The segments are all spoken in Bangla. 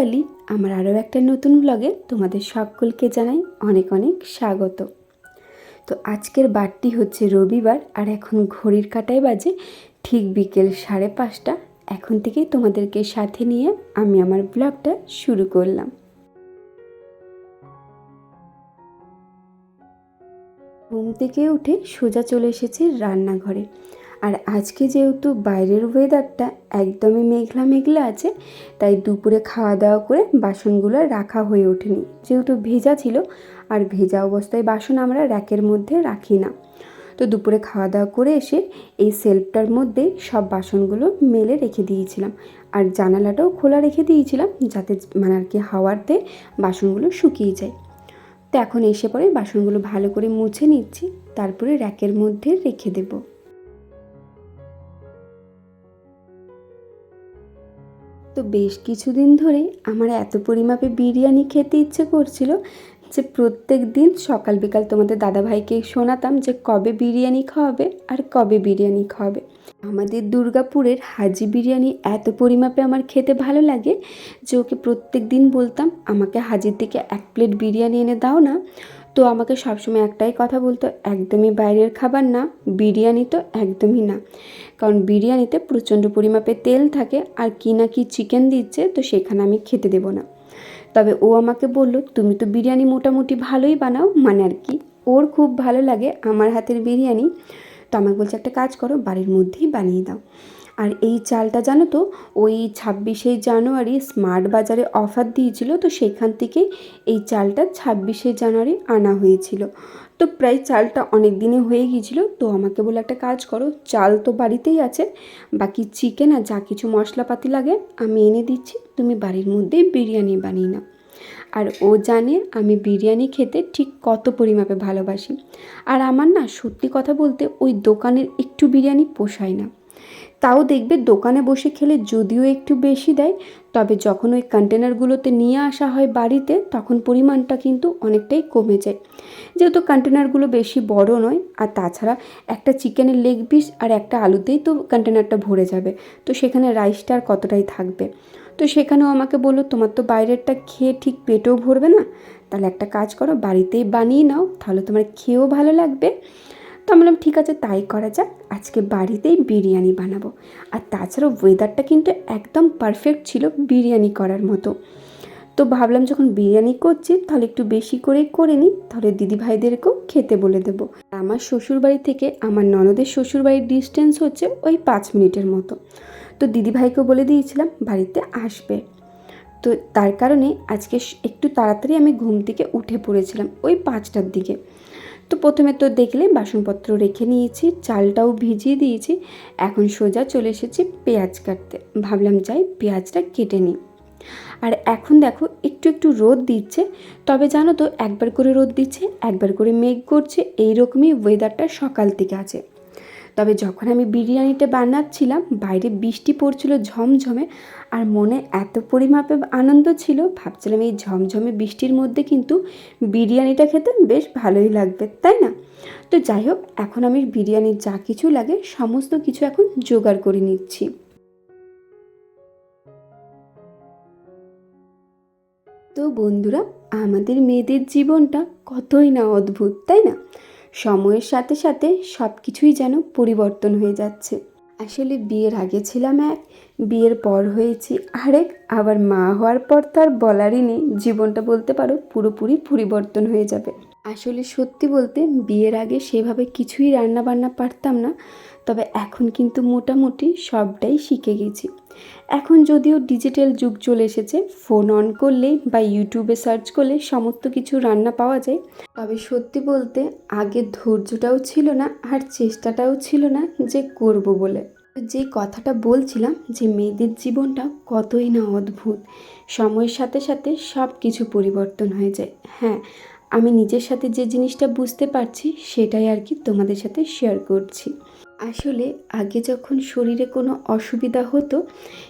রূপালি, আমার আরও একটা নতুন ব্লগে তোমাদের সকলকে জানাই অনেক অনেক স্বাগত। তো আজকের বারটি হচ্ছে রবিবার, আর এখন ঘড়ির কাটায় বাজে ঠিক বিকেল সাড়ে পাঁচটা। এখন থেকেই তোমাদেরকে সাথে নিয়ে আমি আমার ব্লগটা শুরু করলাম। ঘুম থেকে উঠে সোজা চলে এসেছি রান্নাঘরে। আর আজকে যেহেতু বাইরের ওয়েদারটা একদমই মেঘলা মেঘলা আছে, তাই দুপুরে খাওয়া দাওয়া করে বাসনগুলো রাখা হয়ে ওঠেনি। যেহেতু ভেজা ছিল, আর ভেজা অবস্থায় বাসন আমরা র্যাকের মধ্যে রাখি না। তো দুপুরে খাওয়া দাওয়া করে এসে এই সেলফটার মধ্যে সব বাসনগুলো মেলে রেখে দিয়েছিলাম। আর জানালাটাও খোলা রেখে দিয়েছিলাম, যাতে মানে আর কি হাওয়াতে বাসনগুলো শুকিয়ে যায়। তো এখন এসে পরে বাসনগুলো ভালো করে মুছে নিচ্ছি, তারপরে র্যাকের মধ্যে রেখে দেবো। তো বেশ কিছুদিন ধরেই আমার এত পরিমাপে বিরিয়ানি খেতে ইচ্ছে করছিল যে প্রত্যেক দিন সকাল বিকাল তোমাদের দাদাভাইকে শোনাতাম যে কবে বিরিয়ানি খাওয়াবে আর কবে বিরিয়ানি খাওয়াবে। আমাদের দুর্গাপুরের হাজি বিরিয়ানি এত পরিমাপে আমার খেতে ভালো লাগে যে ওকে প্রত্যেক দিন বলতাম, আমাকে হাজির থেকে এক প্লেট বিরিয়ানি এনে দাও না। তো আমাকে সবসময় একটাই কথা বলতো, একদমই বাইরের খাবার না, বিরিয়ানি তো একদমই না। কারণ বিরিয়ানিতে প্রচণ্ড পরিমাপে তেল থাকে আর কি না কি চিকেন দিচ্ছে তো সেখানে আমি খেতে দেবো না। তবে ও আমাকে বলল, তুমি তো বিরিয়ানি মোটামুটি ভালোই বানাও মানে আর কি। ওর খুব ভালো লাগে আমার হাতের বিরিয়ানি। তো আমাকে বলছে, একটা কাজ করো, বাড়ির মধ্যেই বানিয়ে দাও। আর এই চালটা জানো তো, ওই ছাব্বিশে জানুয়ারি স্মার্ট বাজারে অফার দিয়েছিল, তো সেখান থেকে এই চালটা ছাব্বিশে জানুয়ারি আনা হয়েছিল। তো প্রায় চালটা অনেক দিনে হয়ে গিয়েছিল, তো আমাকে বলে একটা কাজ করো, চাল তো বাড়িতেই আছে, বাকি চিকেন আর যা কিছু মশলাপাতি লাগে আমি এনে দিচ্ছি, তুমি বাড়ির মধ্যেই বিরিয়ানি বানিয়ে নাও। আর ও জানে আমি বিরিয়ানি খেতে ঠিক কত পরিমাপে ভালোবাসি। আর আমার না সত্যি কথা বলতে ওই দোকানের একটু বিরিয়ানি পোষায় না। তাও দেখবে দোকানে বসে খেলে যদিও একটু বেশি দেয়, তবে যখন ওই কন্টেনারগুলোতে নিয়ে আসা হয় বাড়িতে, তখন পরিমাণটা কিন্তু অনেকটাই কমে যায়। যেহেতু কন্টেনারগুলো বেশি বড় নয়, আর তাছাড়া একটা চিকেনের লেগ পিস আর একটা আলুতেই তো কন্টেনারটা ভরে যাবে, তো সেখানে রাইসটা আর কতটাই থাকবে? তো সেখানেও আমাকে বলল, তোমার তো বাইরেরটা খেয়ে ঠিক পেটেও ভরবে না? তাহলে একটা কাজ করো, বাড়িতেই বানিয়ে নাও, তাহলে তোমার খেয়েও ভালো লাগবে। তো আমি বললাম, ঠিক আছে, তাই করা যাক। আজকে বাড়িতেই বিরিয়ানি বানাবো। আর তাছাড়াও ওয়েদারটা কিন্তু একদম পারফেক্ট ছিল বিরিয়ানি করার মতো। তো ভাবলাম, যখন বিরিয়ানি করছি, তাহলে একটু বেশি করেই করে নিই। তাহলে দিদি ভাইদেরকেও খেতে বলে দেবো। আমার শ্বশুরবাড়ি থেকে আমার ননদের শ্বশুরবাড়ির ডিস্টেন্স হচ্ছে ওই পাঁচ মিনিটের মতো। তো দিদিভাইকেও বলে দিয়েছিলাম, বাড়িতে আসবে। তো তার কারণে আজকে একটু তাড়াতাড়ি আমি ঘুম থেকে উঠে পড়েছিলাম ওই পাঁচটার দিকে। তো প্রথমে তো দেখলে বাসনপত্র রেখে নিয়েছি, চালটাও ভিজিয়ে দিয়েছি। এখন সোজা চলে এসেছি পেঁয়াজ কাটতে। ভাবলাম যাই পেঁয়াজটা কেটে নিই। আর এখন দেখো একটু একটু রোদ দিচ্ছে, তবে জানো তো একবার করে রোদ দিচ্ছে, একবার করে মেঘ করছে, এইরকমই ওয়েদারটা সকাল থেকে আছে। তবে যখন আমি বিরিয়ানিটা বানাচ্ছিলাম, বাইরে বৃষ্টি পড়ছিল ঝমঝমে আর মনে এত পরিমাপে আনন্দ ছিল, ভাবছিলাম এই ঝমঝমে বৃষ্টির মধ্যে কিন্তু বিরিয়ানিটা খেতে বেশ ভালোই লাগবে, তাই না? তো যাই হোক, এখন আমি বিরিয়ানির যা কিছু লাগে সমস্ত কিছু এখন জোগাড় করে নিচ্ছি। তো বন্ধুরা, আমাদের মেয়েদের জীবনটা কতই না অদ্ভুত, তাই না? সময়ের সাথে সাথে সব কিছুই যেন পরিবর্তন হয়ে যাচ্ছে। আসলে বিয়ের আগে ছিলাম এক, বিয়ের পর হয়েছি আরেক, আবার মা হওয়ার পর তো আর বলারই নেই, জীবনটা বলতে পারো পুরোপুরি পরিবর্তন হয়ে যাবে। আসলে সত্যি বলতে বিয়ের আগে সেভাবে কিছুই রান্না বান্না পারতাম না তবে এখন কিন্তু মোটামুটি সবটাই শিখে গেছি। এখন যদিও ডিজিটাল যুগ চলে এসেছে ফোন অন করলে বা ইউটিউবে সার্চ করলে সমস্ত কিছু রান্না পাওয়া যায়। তবে সত্যি বলতে আগে ধৈর্যটাও ছিল না আর চেষ্টাটাও ছিল না যে করব বলে। যে কথাটা বলছিলাম যে মেয়েদের জীবনটা কতই না অদ্ভুত, সময়ের সাথে সাথে সব কিছু পরিবর্তন হয়ে যায়। হ্যাঁ আমি নিজের সাথে যে জিনিসটা বুঝতে পারছি সেটাই আর কি তোমাদের সাথে শেয়ার করছি। আসলে আগে যখন শরীরে কোনো অসুবিধা হতো,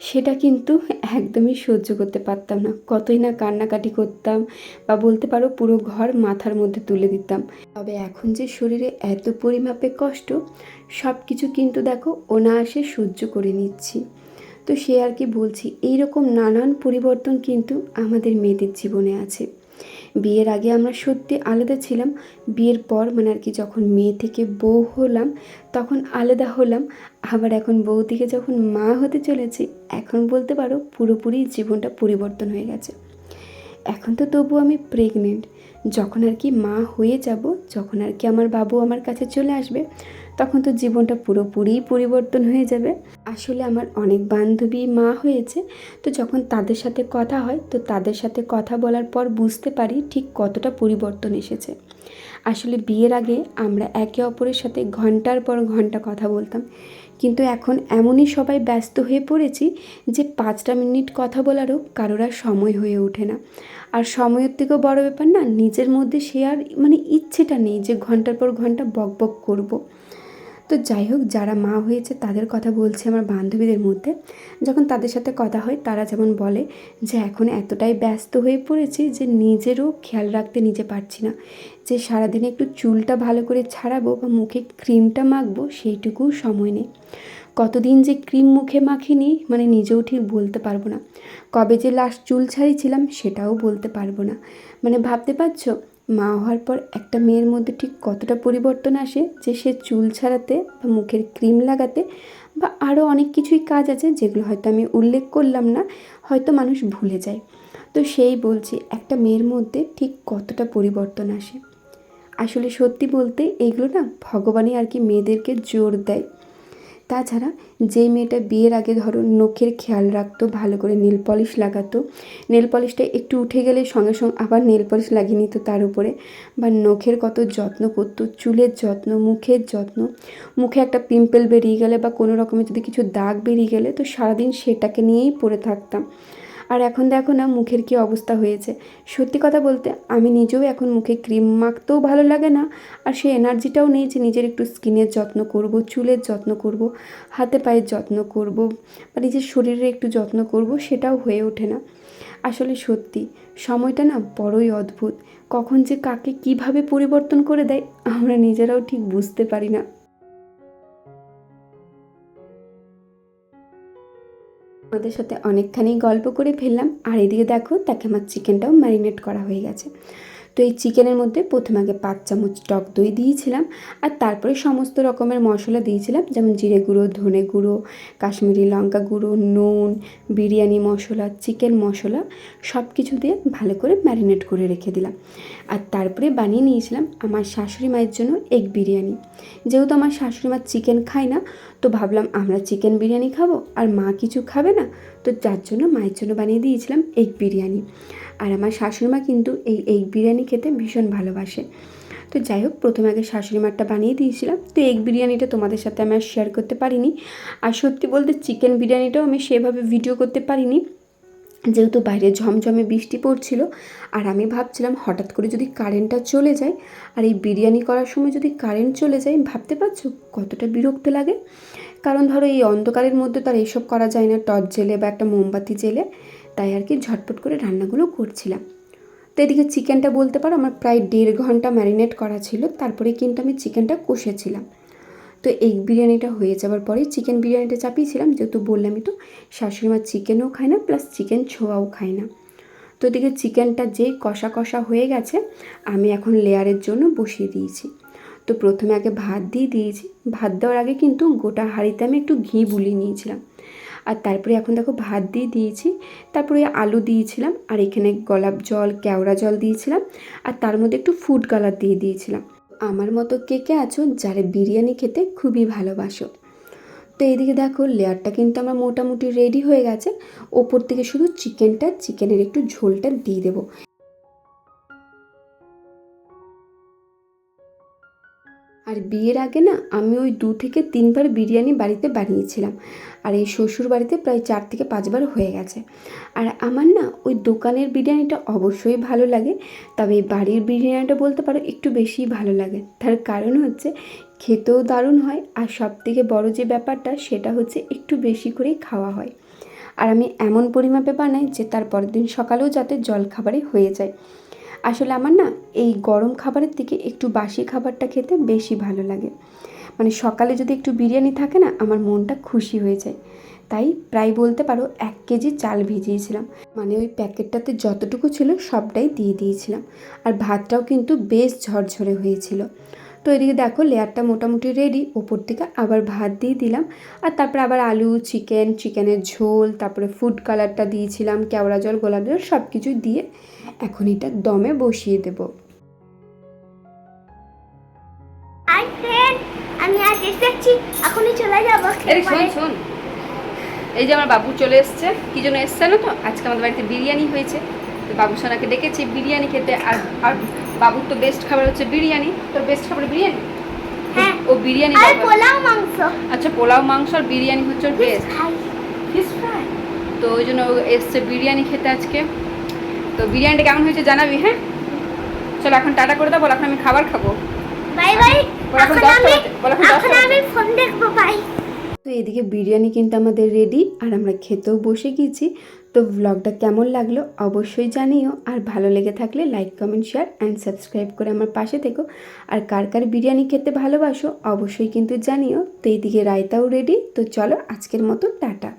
সেটা কিন্তু একদমই সহ্য করতে পারতাম না। কতই না কান্নাকাটি করতাম বা বলতে পারো পুরো ঘর মাথার মধ্যে তুলে দিতাম। তবে এখন যে শরীরে এত পরিমাপে কষ্ট সব কিছু কিন্তু দেখো অনায়াসে সহ্য করে নিচ্ছি। তো সে আর কি বলছি, এইরকম নানান পরিবর্তন কিন্তু আমাদের মেয়েদের জীবনে আছে। বিয়ের আগে আমরা সত্যি আলাদা ছিলাম। বিয়ের পর মানে আর কি যখন মেয়ে থেকে বউ হলাম, তখন আলাদা হলাম। আবার এখন বউ থেকে যখন মা হতে চলেছি, এখন বলতে পারো পুরোপুরি জীবনটা পরিবর্তন হয়ে গেছে। এখন তো তবু আমি প্রেগনেন্ট যখন আর কি মা হয়ে যাব, যখন আর কি আমার বাবু আমার কাছে চলে আসবে তখন তো জীবনটা পুরোপুরি পরিবর্তন হয়ে যাবে। আসলে আমার অনেক বান্ধবী মা হয়েছে, তো যখন তাদের সাথে কথা হয়, তো তাদের সাথে কথা বলার পর বুঝতে পারি ঠিক কতটা পরিবর্তন এসেছে। আসলে বিয়ের আগে আমরা একে অপরের সাথে ঘণ্টার পর ঘণ্টা কথা বলতাম, কিন্তু এখন এমনই সবাই ব্যস্ত হয়ে পড়েছি যে পাঁচটা মিনিট কথা বলারও কারোর আর সময় হয়ে ওঠে না। আর সময়ের থেকেও বড় ব্যাপার না, নিজের মধ্যে সে আর মানে ইচ্ছেটা নেই যে ঘণ্টার পর ঘণ্টা বক বক করব। তো যাই হোক, যারা মা হয়েছে তাদের কথা বলছি আমার বান্ধবীদের মধ্যে। যখন তাদের সাথে কথা হয়, তারা যেমন বলে যে, এখন এতটাই ব্যস্ত হয়ে পড়েছি যে, নিজেরও খেয়াল রাখতে নিজে পারছি না। যে, সারাদিনে একটু চুলটা ভালো করে ছাড়াবো বা মুখে ক্রিমটা মাখবো সেইটুকুও সময় নেই। কতদিন যে ক্রিম মুখে মাখিনি মানে নিজেও ঠিক বলতে পারব না। কবে যে লাস্ট চুল ছাড়িয়েছিলাম, সেটাও বলতে পারব না। মানে ভাবতে পারছ? মা হওয়ার পর একটা মেয়ের মধ্যে ঠিক কতটা পরিবর্তন আসে যে সে চুল ছাড়াতে বা মুখের ক্রিম লাগাতে বা আরও অনেক কিছুই কাজ আছে যেগুলো হয়তো আমি উল্লেখ করলাম না, হয়তো মানুষ ভুলে যায়। তো সেই বলছি একটা মেয়ের মধ্যে ঠিক কতটা পরিবর্তন আসে। আসলে সত্যি বলতে এগুলো না ভগবানই আর কি মেয়েদেরকে জোর দেয়। তাছাড়া যেই মেয়েটা বিয়ের আগে ধরো নখের খেয়াল রাখতো, ভালো করে নেল পলিশ লাগাতো নেল পলিশটা একটু উঠে গেলে সঙ্গে সঙ্গে আবার নেল পলিশ লাগিয়ে নিত তার উপরে। বা নখের কত যত্ন করতো, চুলের যত্ন, মুখের যত্ন, মুখে একটা পিম্পল বেরিয়ে গেলে বা কোনো রকমের যদি কিছু দাগ বেরিয়ে গেলে তো সারাদিন সেটাকে নিয়েই পড়ে থাকতাম। আর এখন দেখো না মুখের কী অবস্থা হয়েছে। সত্যি কথা বলতে আমি নিজেও এখন মুখে ক্রিম মাখতেও ভালো লাগে না, আর সেই এনার্জিটাও নেই যে নিজের একটু স্কিনের যত্ন করব, চুলের যত্ন করব, হাতে পায়ের যত্ন করব, বা নিজের শরীরের একটু যত্ন করব, সেটাও হয়ে ওঠে না। আসলে সত্যি, সময়টা না বড়ই অদ্ভুত। কখন যে কাকে কীভাবে পরিবর্তন করে দেয়, আমরা নিজেরাও ঠিক বুঝতে পারি না। আমাদের সাথে অনেকখানি গল্প করে ফেললাম। আর এদিকে দেখো তাকে আমার চিকেনটাও ম্যারিনেট করা হয়ে গেছে। তো এই চিকেনের মধ্যে প্রথমে আগে পাঁচ চামচ টক দই দিয়েছিলাম, আর তারপরে সমস্ত রকমের মশলা দিয়েছিলাম। যেমন জিরে গুঁড়ো, ধনে গুঁড়ো, কাশ্মীরি লঙ্কা গুঁড়ো, নুন, বিরিয়ানি মশলা, চিকেন মশলা সব কিছু দিয়ে ভালো করে ম্যারিনেট করে রেখে দিলাম। আর তারপরে বানিয়ে নিয়েছিলাম আমার শাশুড়ি মায়ের জন্য এগ বিরিয়ানি। যেহেতু আমার শাশুড়ি মা চিকেন খায় না তো ভাবলাম আমরা চিকেন বিরিয়ানি খাব আর মা কিছু খাবে না, তো যার জন্য মায়ের জন্য বানিয়ে দিয়েছিলাম এগ বিরিয়ানি। আর আমার শাশুড়িমা কিন্তু এই এগ বিরিয়ানি খেতে ভীষণ ভালোবাসে। তো যাই হোক, প্রথমে আগে শাশুড়ি মারটা বানিয়ে দিয়েছিলাম। তো এগ বিরিয়ানিটা তোমাদের সাথে আমি আর শেয়ার করতে পারিনি। আর সত্যি বলতে চিকেন বিরিয়ানিটাও আমি সেভাবে ভিডিও করতে পারিনি। যেহেতু বাইরে ঝমঝমে বৃষ্টি পড়ছিল, আর আমি ভাবছিলাম হঠাৎ করে যদি কারেন্টটা চলে যায়, আর এই বিরিয়ানি করার সময় যদি কারেন্ট চলে যায়, ভাবতে পারছ কতটা বিরক্ত লাগে? কারণ ধরো এই অন্ধকারের মধ্যে তো আর এইসব করা যায় না, টর্চ জেলে বা একটা মোমবাতি জেলে, তাই আর কি ঝটপট করে রান্নাগুলো করছিলাম। তো এদিকে চিকেনটা বলতে পারো, আমার প্রায় দেড় ঘণ্টা ম্যারিনেট করা ছিল, তারপরে কিন্তু আমি চিকেনটা কষেছিলাম। তো এগ বিরিয়ানিটা হয়ে যাওয়ার পরে চিকেন বিরিয়ানিটা চাপিয়েছিলাম, যেহেতু বললামই তো, শাশুড়ি মা চিকেনও খায় না, প্লাস চিকেন ছোঁয়াও খায় না। তো এদিকে চিকেনটা যেই কষা কষা হয়ে গেছে, আমি এখন লেয়ারের জন্য বসিয়ে দিয়েছি। তো প্রথমে আগে ভাত দিয়ে দিয়েছি। ভাত দেওয়ার আগে কিন্তু গোটা হাঁড়িতে আমি একটু ঘি বুলিয়ে নিয়েছিলাম। আর তারপরে এখন দেখো ভাত দিয়ে দিয়েছি, তারপরে আলু দিয়েছিলাম, আর এখানে গোলাপ জল, কেওড়া জল দিয়েছিলাম, আর তার মধ্যে একটু ফুড কালার দিয়ে দিয়েছিলাম। আমার মতো কে কে আছো যারা বিরিয়ানি খেতে খুবই ভালোবাসো? তো এইদিকে দেখো লেয়ারটা কিন্তু আমার মোটামুটি রেডি হয়ে গেছে। ওপর থেকে শুধু চিকেনটা চিকেনের একটু ঝোলটা দিয়ে দেবো। আর বিয়ের আগে না আমি ওই দু থেকে তিনবার বিরিয়ানি বাড়িতে বানিয়েছিলাম। আর এই শ্বশুর বাড়িতে প্রায় চার থেকে পাঁচবার হয়ে গেছে। আর আমার না ওই দোকানের বিরিয়ানিটা অবশ্যই ভালো লাগে, তবে বাড়ির বিরিয়ানিটা বলতে পারো একটু বেশিই ভালো লাগে। তার কারণ হচ্ছে খেতেও দারুণ হয়, আর সব থেকে বড়ো যে ব্যাপারটা সেটা হচ্ছে একটু বেশি করেই খাওয়া হয়। আর আমি এমন পরিমাপে বানাই যে তার পরের দিন সকালেও যাতে জল জলখাবারে হয়ে যায়। আসলে আমার না এই গরম খাবারের থেকে একটু বাসি খাবারটা খেতে বেশি ভালো লাগে। মানে সকালে যদি একটু বিরিয়ানি থাকে না, আমার মনটা খুশি হয়ে যায়। তাই প্রায় বলতে পারো এক কেজি চাল ভিজিয়েছিলাম। মানে ওই প্যাকেটটাতে যতটুকু ছিল সবটাই দিয়ে দিয়েছিলাম। আর ভাতটাও কিন্তু বেশ ঝরঝরে হয়েছিল। তো এদিকে দেখো লেয়ারটা মোটামুটি রেডি ওপর থেকে আবার ভাত দিয়ে দিলাম। আর তারপরে আবার আলু চিকেন চিকেনের ঝোল, তারপরে ফুড কালারটা দিয়েছিলাম, কেওড়া জল, গোলাপ জল সব কিছু দিয়ে এখন এটা দমে বসিয়ে দেবো। আমি আজ এসেছি এখনই চলে যাব। আরে শোন শোন। এই যে আমার বাবু চলে এসছে কি জন্য এসছে জানো তো? আজকে আমাদের বাড়িতে বিরিয়ানি হয়েছে। তো বাবু সোনাকে ডেকেছি বিরিয়ানি খেতে আর আর বাবুর তো বেস্ট খাবার হচ্ছে বিরিয়ানি। তোর বেস্ট খাবার বিরিয়ানি? হ্যাঁ। ও বিরিয়ানি আর পোলাও মাংস। আচ্ছা পোলাও মাংস আর বিরিয়ানি হচ্ছে ওর বেস্ট ফিশ ফ্রাই তো ওই জন্য এসছে বিরিয়ানি খেতে আজকে। তো বিরিয়ানিটা কেমন হয়েছে জানাবি হ্যাঁ? চলো এখন টাটা করে দাও বল এখন আমি খাবার খাব। বাই বাই এখন আমি বল এখন আমি ফোন দেখব বাই তো এদিকে বিরিয়ানি কিন্তু আমাদের রেডি আর আমরা খেতেও বসে গিয়েছি তো ব্লগটা কেমন লাগল অবশ্যই জানিও আর ভালো লেগে থাকলে like comment share and subscribe করে আমার পাশে থেকো। আর কার কার বিরিয়ানি খেতে ভালোবাসো অবশ্যই কিন্তু জানিও। তো এইদিকে রায়তাও রেডি তো চলো আজকের মতো টাটা।